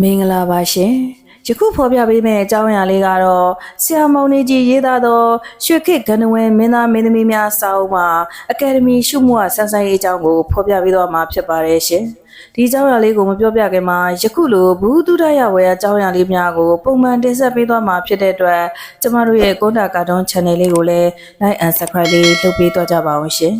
မင်္ဂလာပါရှင်ယခုဖော်ပြပေးမယ့်အကြောင်းအရာလေးကတော့ဆရာမောင်နေကြီးရေးသားသောရွှေခေတ်ကဏ္ဍဝင်မင်းသားမင်းသမီးများစာအုပ်မှာအကယ်ဒမီရှုမှုအဆန်းဆိုင်ရေးအကြောင်းကိုဖော်ပြပေးသွားမှာဖြစ်ပါတယ်ရှင်ဒီအကြောင်းအရာလေးကိုမပြောပြခင်မှာယခုလိုဘူးတုဒရဝယ်အကြောင်းအရာလေးများကိုပုံမှန်တင်ဆက်ပေးသွားမှာဖြစ်တဲ့အတွက်ကျမတို့ရဲ့ကွန်တာကာတွန်း channel လေးကိုလည်း like and subscribe လေးလုပ်ပေးသွားကြပါအောင်ရှင်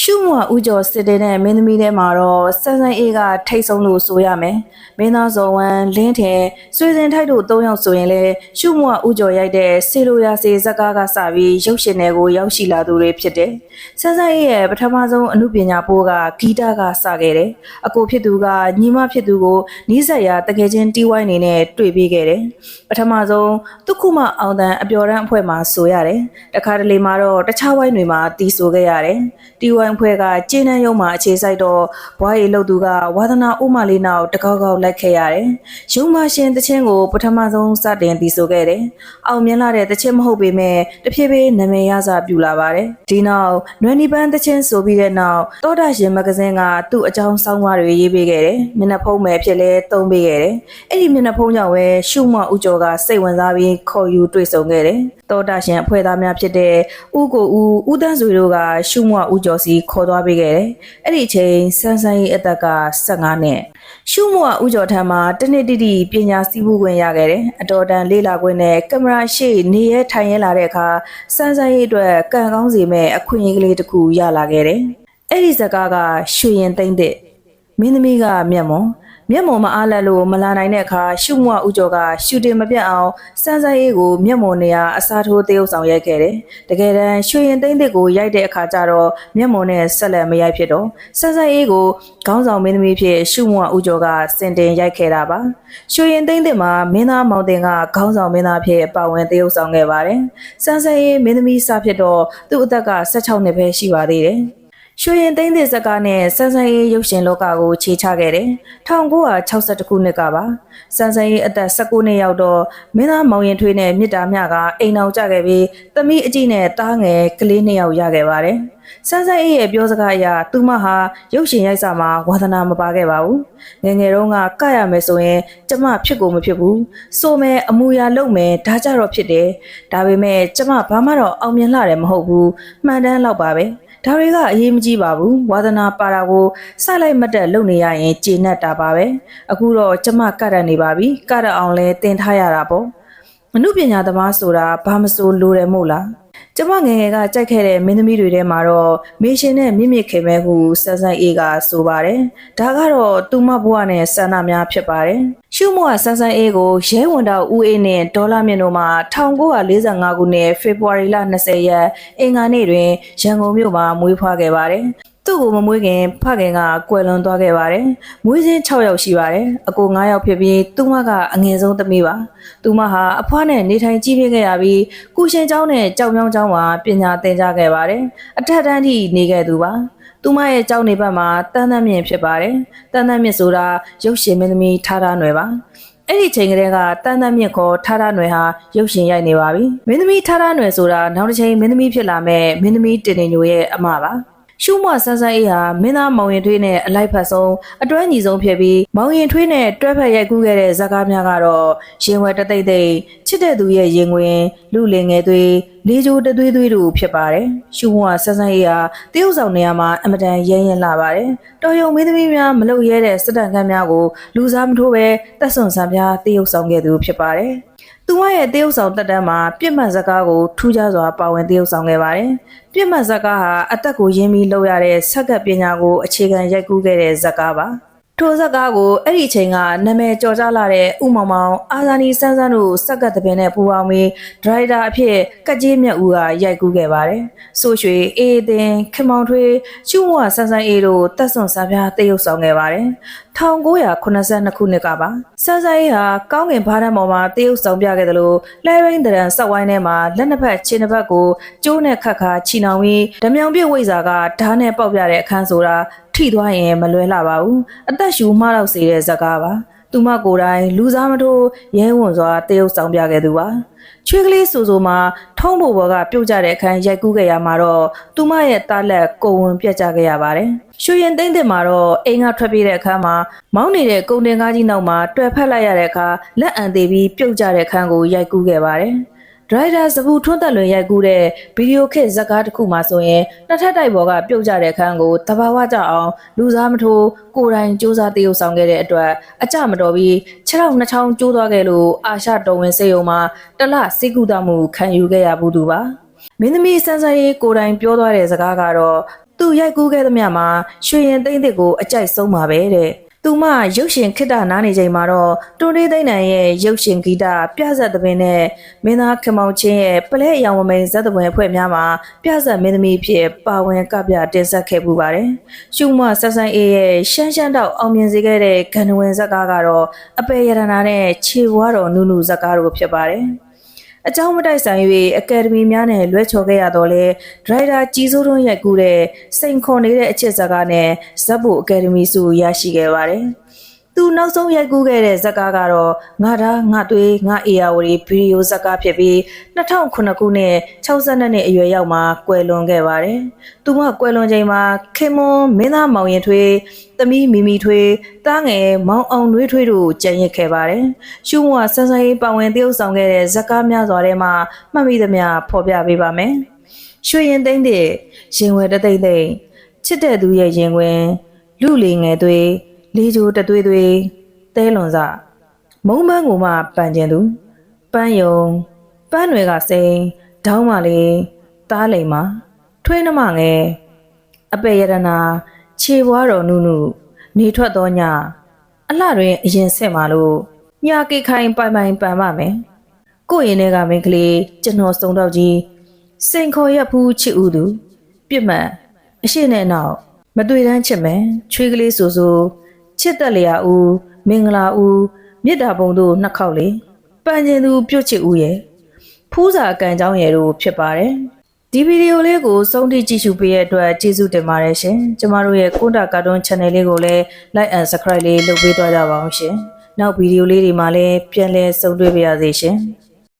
ရှုမွာဦးကျော်စစ်တဲ့နဲ့မင်းသမီးထဲမှာတော့စန်းစန်းအေးကထိတ်ဆုံးလို့ဆိုရမယ်။မင်းသားဇော်ဝမ်းလင်းထဲဆွေစဉ်ထိုက်တို့၃ယောက်ဆိုရင်လေရှုမွာဦးကျော်ရိုက်တဲ့စေလိုရာစေဇက်ကားကစပြီးရုပ်ရှင်တွေကိုရောက်ရှိလာသူတွေဖြစ်တယ်။စန်းစန်းအေးရဲ့ပထမဆုံးအမှုပညာပိုးကဂီတကစခဲ့တယ်။အကိုဖြစ်သူကညီမဖြစ်သူကိုနီးစပ်ရာတကယ်ချင်းတီးဝိုင်းနေနဲ့တွေ့ပေးခဲ့တယ်။ပထမဆုံးသူခုမအောင်တန်အပျော်တမ်းအဖွဲ့မှာဆိုရတယ်။တခါတလေမှာတော့တခြားဝိုင်းတွေမှာတီးဆိုခဲ့ရတယ်။တီးဝိုင်းအဖွဲ့ကကျင်းနှန်းရုံမှာအခြေစိုက်တော့ဘွားရီလုတ်သူကဝါသနာဥမလေးနောက်တကောက်ကောက်လိုက်ခဲ့ရတယ်။ရုံမရှင်တချင်းကိုပထမဆုံးစတင်တီးဆိုခဲ့တယ်။အောင်မြင်လာတဲ့တချင်းမဟုတ်ပေမဲ့တဖြည်းဖြည်းနာမည်ရစာပြူလာပါတယ်။ဒီနောက်နွယ်နီပန်းတချင်းဆိုပြီးတဲ့နောက်တောတာရှင်မဂဇင်းကသူ့အကြောင်းဆောင်းပါးတွေရေးပေးခဲ့တယ်။မျက်နှာဖုံးမယ်ဖြစ်လဲသုံးပေးခဲ့တယ်။အဲ့ဒီမျက်နှာဖုံးကြောင့်ပဲရှုမဦးကျော်ကစိတ်ဝင်စားပြီးခေါ်ယူတွေ့ဆုံခဲ့တယ်။တောတာရှင်အဖွဲ့သားများဖြစ်တဲ့ဥကိုဦးဦးတန်းစွေတို့ကရှုမဦးကျော်စီခေါ်သွားပေးခဲ့တယ်။အဲ့ဒီအချိန်စန်းစန်းရေးအသက်က15နှစ်ရှုမွာဦးကျော်ထံမှာတနေ့တိတိပညာစည်းမှုခွင့်ရခဲ့တယ်။အတော်တန်လေးလာခွင့်နဲ့ကင်မရာရှေ့နေရဲထိုင်ရဲလာတဲ့အခါစန်းစန်းရေးအတွက်ကံကောင်းစီမဲ့အခွင့်အရေးကလေးတစ်ခုရလာခဲ့တယ်။အဲ့ဒီဇကားကရွှေရင်သိမ့်တဲ့မင်းသမီးကမျက်မွန် မျက်မုံမအားလက်လို့မလာနိုင်တဲ့အခါရှုမွဦးကျော်ကရှူတင်မပြတ်အောင်စန်းစန်းရေးကိုမျက်မုံနေရာအစားထိုးတရုပ်ဆောင်ရိုက်ခဲ့တယ်။တကယ်တမ်းရွှေရင်သိမ့်တဲ့ကိုရိုက်တဲ့အခါကျတော့မျက်မုံနဲ့ဆက်လက်မရိုက်ဖြစ်တော့စန်းစန်းရေးကိုခေါင်းဆောင်မင်းသမီးဖြစ်ရှုမွဦးကျော်ကစင်တင်ရိုက်ခဲ့တာပါ။ရွှေရင်သိမ့်တဲ့မှာမင်းသားမောင်တင်ကခေါင်းဆောင်မင်းသားဖြစ်ပါဝင်တရုပ်ဆောင်ခဲ့ပါတယ်။စန်းစန်းရေးမင်းသမီးစဖြစ်တော့သူ့အသက်က16နှစ်ပဲရှိပါသေးတယ်။ ရွှေရင်သိန်းသစ်ဇက်ကားနဲ့စန်းစန်းရေးရုပ်ရှင်လောကကိုခြေချခဲ့တယ်။1962ခုနှစ်ကပါ။စန်းစန်းရေးအသက်19နှစ်ရောက်တော့မင်းသားမောင်ရင်ထွေးနဲ့မြစ်တာမြကအိမ်အောင်ကြခဲ့ပြီးသမီးအကြည့်နဲ့တားငယ်ကလေးနှစ်ယောက်ရခဲ့ပါတယ်။စန်းစန်းအေးရဲ့ပြောစကားအရသူမဟာရုပ်ရှင်ရိုက်စာမှာဝါသနာမပါခဲ့ပါဘူး။ငယ်ငယ်တုန်းကကရမယ်ဆိုရင်ကျမဖြစ်ကိုမဖြစ်ဘူး။စိုးမယ်အမူအရာလုပ်မယ်ဒါကြတော့ဖြစ်တယ်။ဒါပေမဲ့ကျမဘာမှတော့အောင်မြင်လာတယ်မဟုတ်ဘူး။မှန်တမ်းလောက်ပါပဲ။ ဒါတွေကအရေးမကြီးပါဘူးဝါသနာပါတာကိုစလိုက်မတက်လုပ်နေရရင်ကျေနပ်တာပါပဲအခုတော့ကျမကတ်ရနေပါပြီကတ်ရအောင်လဲတင်ထားရတာပေါ့မနုပညာသမားဆိုတာဘာမဆိုလိုတယ်မို့လား ကျမငယ်ငယ်ကကြိုက်ခဲ့တဲ့မင်းသမီးတွေထဲမှာတော့မေရှင်နဲ့မြင့်မြင့်ခင်မဲဟုစန်းစန်းအေးကဆိုပါတယ်။ဒါကတော့သူမဘွားနဲ့ဆန္ဒများဖြစ်ပါတယ်။ရှုမောကဆန်းဆန်းအေးကိုရဲဝန်တော်ဦးအေးနဲ့ဒေါ်လာမြင့်တို့မှ1945ခုနှစ်ဖေဖော်ဝါရီလ20ရက်အင်္ဂါနေ့တွင်ရန်ကုန်မြို့မှာမွေးဖွားခဲ့ပါတယ်။ သူ့ကိုမမွေးခင်ဖခင်ကကွယ်လွန်သွားခဲ့ပါတယ်။မွေးချင်း6ယောက်ရှိပါတယ်။အကို9ယောက်ဖြစ်ပြီးသူမကအငယ်ဆုံးသမီးပါ။သူမဟာအဖွားနဲ့နေထိုင်ကြီးပြင်းခဲ့ရပြီးကုရှင်ကျောင်းနဲ့ကြောက်မြောင်းကျောင်းမှာပညာသင်ကြားခဲ့ပါတယ်။အထက်တန်းထိနေခဲ့သူပါ။သူမရဲ့ကျောင်းနေဘက်မှာတန်းတန်းမြင့်ဖြစ်ပါတယ်။တန်းတန်းမြင့်ဆိုတာရုပ်ရှင်မင်းသမီးထားထားနွယ်ပါ။အဲ့ဒီချိန်ကလေးကတန်းတန်းမြင့်ခေါ်ထားထားနွယ်ဟာရုပ်ရှင်ရိုက်နေပါပြီ။မင်းသမီးထားထားနွယ်ဆိုတာနောက်တစ်ချိန်မင်းသမီးဖြစ်လာမဲ့မင်းသမီးတင်နေညိုရဲ့အမပါ။ ရှုမဆန်းဆန်းအေးဟာမင်းသားမောင်ရင်ထွေးနဲ့အလိုက်ဖက်ဆုံးအတွဲညီဆုံးဖြစ်ပြီးမောင်ရင်ထွေးနဲ့တွဲဖက်ရိုက်ကူးခဲ့တဲ့ဇာကားများကတော့ရင်ဝဲတသိမ့်သိမ့်ချစ်တဲ့သူရဲ့ရင်ဝင် လူလင်ငယ်သွေးလေးချိုးတသွေးသွေးတို့ဖြစ်ပါတယ်ရှုမဆန်းဆန်းအေးဟာတရုတ်ဆောင်နေရာမှာအမတန်ရဲရင်လာပါတယ်တော်ယုံမင်းသမီးများမလုပ်ရဲတဲ့စစ်တမ်းခန်းများကိုလူစားမထိုးပဲတက်ဆွန်ဆန်းပြားတရုတ်ဆောင်ခဲ့သူဖြစ်ပါတယ် သူမရဲ့တရုတ်ဆောင်တက်တန်းမှာပြစ်မှတ်စကားကိုထူးခြားစွာပါဝင်တရုတ်ဆောင်ခဲ့ပါတယ်။ပြစ်မှတ်စကားဟာအသက်ကိုရင်းပြီးလုပ်ရတဲ့ဆက်ကပ်ပညာကိုအခြေခံရိုက်ကူးခဲ့တဲ့ဇကားပါ။ ထိုဇကားကိုအဲ့ဒီအချိန်ကနာမည်ကျော်ကြားလာတဲ့ဥမောင်မောင်အာဇာနီစန်းစန်းတို့စက်ကပ်တပင်နဲ့ပူပေါင်းပြီးဒရိုက်တာအဖြစ်ကတ်ကြီးမြတ်ဦးကရိုက်ကူးခဲ့ပါတယ်။ဆိုရွှေအေးတင်ခင်မောင်ထွေးကျူးမွာဆန်းဆန်းအေးတို့တက်ဆွန်စားပြားတရုပ်ဆောင်ခဲ့ပါတယ်။1982ခုနှစ်ကပါဆန်းဆန်းအေးဟာကောင်းကင်ဘားတန်းပေါ်မှာတရုပ်ဆောင်ပြခဲ့တယ်လို့လဲရင်းတရံဆက်ဝိုင်းထဲမှာလက်နှစ်ဖက်ခြေနှစ်ဖက်ကိုကျိုးနဲ့ခတ်ခါချီနှောင်ပြီးဓမြောင်ပြည့်ဝိဇာကဓာတ်နဲ့ပေါက်ပြတဲ့အခန်းဆိုတာ ထိသွားရင်မလွဲလာပါဘူးအသက်ရှူမှတော့စေတဲ့ဇက်ကားပါသူမကိုယ်တိုင်လူစားမထိုးရဲဝံစွာတရုပ်ဆောင်ပြခဲ့သူပါချွေးကလေးဆူဆူမှာထုံးဖို့ဘော်ကပြုတ်ကျတဲ့အခန်းရိုက်ကူးခဲ့ရမှာတော့သူမရဲ့တားလက်ကိုဝင်ပြတ်ကျခဲ့ရပါတယ်ရွှေရင်သိမ့်တဲ့မှာတော့အိမ်ကထွက်ပြေးတဲ့အခန်းမှာမောင်းနေတဲ့ကုန်တင်ကားကြီးနောက်မှာတွယ်ဖက်လိုက်ရတဲ့အခါလက်အံသေးပြီးပြုတ်ကျတဲ့အခန်းကိုရိုက်ကူးခဲ့ပါတယ် ဒရိုက်တာစပူထွန်းတက်လွင်ရိုက်ကူးတဲ့ဗီဒီယိုခစ်ဇာတ်ကားတစ်ခုမှဆိုရင်နှစ်ထပ်တိုက်ပေါ်ကပြုတ်ကျတဲ့အခန်းကိုတဘာဝကြအောင်လူစားမထိုးကိုယ်တိုင်စူးစမ်းတရုပ်ဆောင်ခဲ့တဲ့အတွက်အကြမတော်ပြီးခြေထောက်နှစ်ချောင်းကျိုးသွားခဲ့လို့အာရှတော်ဝင်စေယုံမှာတလစိတ်ကူတာမှုခံယူခဲ့ရဘူးသူပါမင်းသမီးစန်းစန်းရေးကိုယ်တိုင်ပြောသွားတဲ့စကားကတော့သူရိုက်ကူးခဲ့သမျှမှာရွှေရင်သိမ့်တဲ့ကိုအကြိုက်ဆုံးပါပဲတဲ့ သူမရုပ်ရှင်ခိတ္တနားနေချိန်မှာတော့တွန်လေးသိန်းနိုင်ရဲ့ရုပ်ရှင်ဂီတပြဆက်သပင်နဲ့မင်းသားခင်မောင်ချင်းရဲ့ပလဲအယောင်ဝမိန်ဇက်သပင်အဖွဲ့များမှာပြဆက်မင်းသမီးဖြစ်ပါဝင်ကပြတင်ဆက်ခဲ့ပူပါတယ်။ရှုမဆက်ဆန်းအေးရဲ့ရှမ်းရှမ်းတော့အောင်မြင်စေခဲ့တဲ့ဂန္ဓဝင်ဇက်ကားကတော့အပေရတနာနဲ့ခြေဝါတော်နုနုဇက်ကားတို့ဖြစ်ပါတယ်။ အကြောင်းမတိုက်ဆိုင်၍အကယ်ဒမီများနဲ့လွဲချော်ခဲ့ရတော့လေဒရိုက်တာကြီးစိုးတွန်းရိုက်ကူးတဲ့စိန်ခွန်နေတဲ့အချစ်ဇာတ်ကားနဲ့ဇက်ဖို့အကယ်ဒမီဆုရရှိခဲ့ပါတယ်။ သူနောက်ဆုံးရိုက်ကူးခဲ့တဲ့ဇက်ကားကတော့ငါသားငါသွေးငါအေယာဝတီဗီဒီယိုဇက်ကားဖြစ်ပြီး2009ခုနှစ်62နှစ်အရွယ်ရောက်မှာကွယ်လွန်ခဲ့ပါတယ်။သူမကွယ်လွန်ချိန်မှာခင်မွန်မင်းသားမောင်ရင်ထွေးသမီးမီမီထွေးတားငယ်မောင်အောင်နှွေးထွေးတို့ကြံ့ရစ်ခဲ့ပါတယ်။ရှုံးဝဆန်းဆန်းရေးပါဝင်တရုပ်ဆောင်ခဲ့တဲ့ဇက်ကားများစွာထဲမှာမှတ်မိသမျှဖော်ပြပေးပါမယ်။ရွှေရင်သိမ့်တဲ့ရင်ဝယ်တသိမ့်သိမ့်ချစ်တဲ့သူရဲ့ရင်ခွင်လူလီငယ်သွေး လေးချိုးတသွေးသွေးတဲလွန်စမုံမန်းကိုမှပန်ကျင်သူပန်းယုံပန်းတွေကစိန်ဒေါင်းမလေးတားလိမ်မထွေးနှမငယ်အပေရတနာခြေဘွားတော်နုနုနေထွက်သောညအလှတွင်အရင်ဆက်มาလို့ညာကိခိုင်ပိုင်ပိုင်ပန်ပါမယ်ကိုယ့်ရင်ထဲကမင်းကလေးကျွန်တော်စုံတော့ကြီးစိန်ခေါ်ရက်ဖူးချစ်ဦးသူပြစ်မှန်အရှိနဲ့နောက်မတွေ့တမ်းချစ်မယ်ချွေးကလေးဆူဆူ ချစ်တက်လျာဦးမင်္ဂလာဦးမြစ်တာပုံတို့နှစ်ခေါက်လေပန်ကျင်သူပြုတ်ချစ်ဦးရဲ့ဖူးစာကံเจ้าရဲ့တို့ဖြစ်ပါတယ်ဒီဗီဒီယိုလေးကိုစုံထိကြည့်ရှုပေးတဲ့အတွက်ကျေးဇူးတင်ပါတယ်ရှင်ကျမတို့ရဲ့ကွန်တာကာတွန်း channel လေးကိုလည်း like and subscribe လေးလုပ်ပေးသွားကြပါအောင်ရှင်နောက်ဗီဒီယိုလေးတွေမှာလည်းပြန်လည်ဆုံတွေ့ပါရစေရှင်